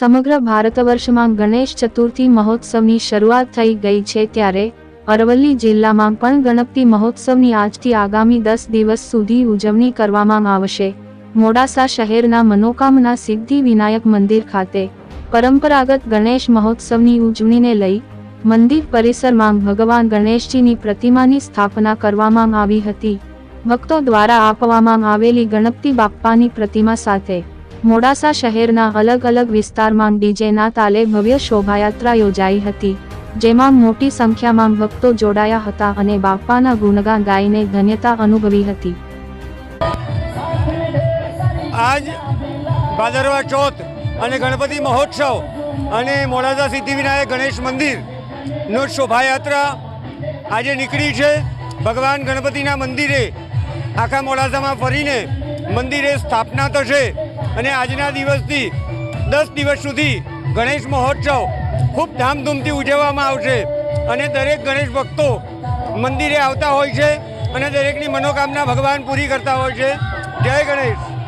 સમગ્ર ભારતવર્ષમાં ગણેશ ચતુર્થી મહોત્સવની શરૂઆત થઈ ગઈ છે ત્યારે અરવલ્લી જિલ્લામાં પણ ગણપતિ મહોત્સવની આજથી આગામી દસ દિવસ સુધી ઉજવણી કરવામાં આવશે. મોડાસા શહેરના મનોકામના સિદ્ધિ વિનાયક મંદિર ખાતે પરંપરાગત ગણેશ મહોત્સવની ઉજવણીને લઈ મંદિર પરિસરમાં ભગવાન ગણેશજીની પ્રતિમાની સ્થાપના કરવામાં આવી હતી. ભક્તો દ્વારા આપવામાં આવેલી ગણપતિ બાપ્પાની પ્રતિમા સાથે મોડાસા શહેરના અલગ અલગ વિસ્તારમાં ડીજેના તાલે ભવ્ય શોભાયાત્રા યોજાઈ હતી, જેમાં મોટી સંખ્યામાં ભક્તો જોડાયા હતા અને બાપાના ગુણગાન ગાઈને ધન્યતા અનુભવી હતી. આજ ભાદરવા ચોથ અને ગણપતિ મહોત્સવ અને મોડાસા સિદ્ધિવિનાયક ગણેશ મંદિરનો શોભાયાત્રા આજે નીકળી છે. ભગવાન ગણપતિના મંદિરે આખા મોડાસામાં ફરીને મંદિરે સ્થાપના થશે. અને આજના દિવસથી દસ દિવસ સુધી ગણેશ મહોત્સવ ખૂબ ધામધૂમથી ઉજવવામાં આવશે. અને દરેક ગણેશ ભક્તો મંદિરે આવતા હોય છે અને દરેકની મનોકામના ભગવાન પૂરી કરતા હોય છે. જય ગણેશ.